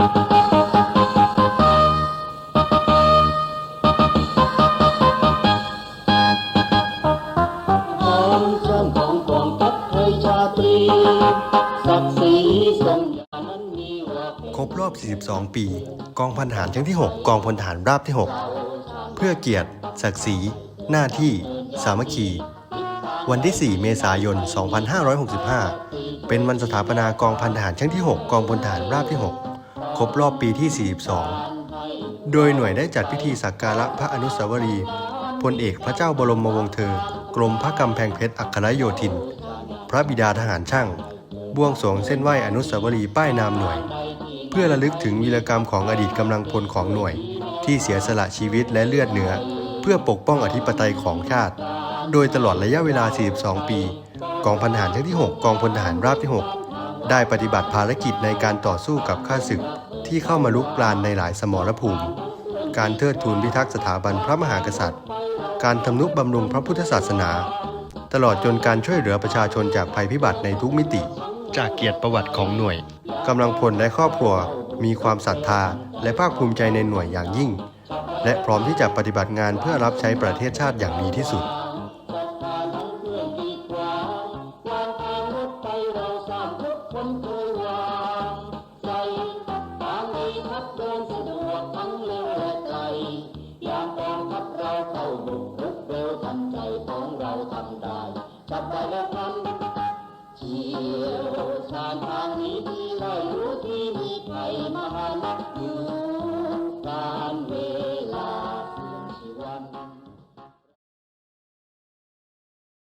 ครบรอบ 42 ปี กองพันทหารชั้นที่ 6 กองพลทหารราบที่ 6 เพื่อเกียรติ ศักดิ์ศรี หน้าที่ สามัคคี วันที่ 4 เมษายน 2565 เป็นวันสถาปนากองพันทหารชั้นที่ 6 กองพลทหารราบที่ 6 รบรอบปีที่ 42 โดยหน่วยได้จัดพิธีสักการะพระอนุสาวรีย์พลเอกพระเจ้าบรมวงศ์เธอ กรมพระกำแพงเพชรอัครโยธิน พระบิดาทหารช่าง บวงสรวงเส้นไหวอนุสาวรีย์ป้ายนามหน่วย เพื่อระลึกถึงวีรกรรมของอดีตกำลังพลของหน่วย ที่เสียสละชีวิตและเลือดเนื้อ เพื่อปกป้องอธิปไตยของชาติ โดยตลอดระยะเวลา 42 ปี กองพันทหารชั้นที่ 6 กองพลทหารราบที่ 6 ได้ปฏิบัติภารกิจในการต่อสู้กับข้าศึก ที่เข้ามาลุกลานในหลายสมรภูมิ การเทิดทูนพิทักษ์สถาบันพระมหากษัตริย์ การทำนุบำรุงพระพุทธศาสนา ตลอดจนการช่วยเหลือประชาชนจากภัยพิบัติในทุกมิติ จากเกียรติประวัติของหน่วยกำลังพลและครอบครัว มีความศรัทธาและภาคภูมิใจในหน่วยอย่างยิ่ง และพร้อมที่จะปฏิบัติงานเพื่อรับใช้ประเทศชาติอย่างดีที่สุด ลุกเร็วทันใจของเราทำได้จับไปแล้วทำเชี่ยวชาญทางนี้ที่ไรรู้ที่มีใครมาหานอยู่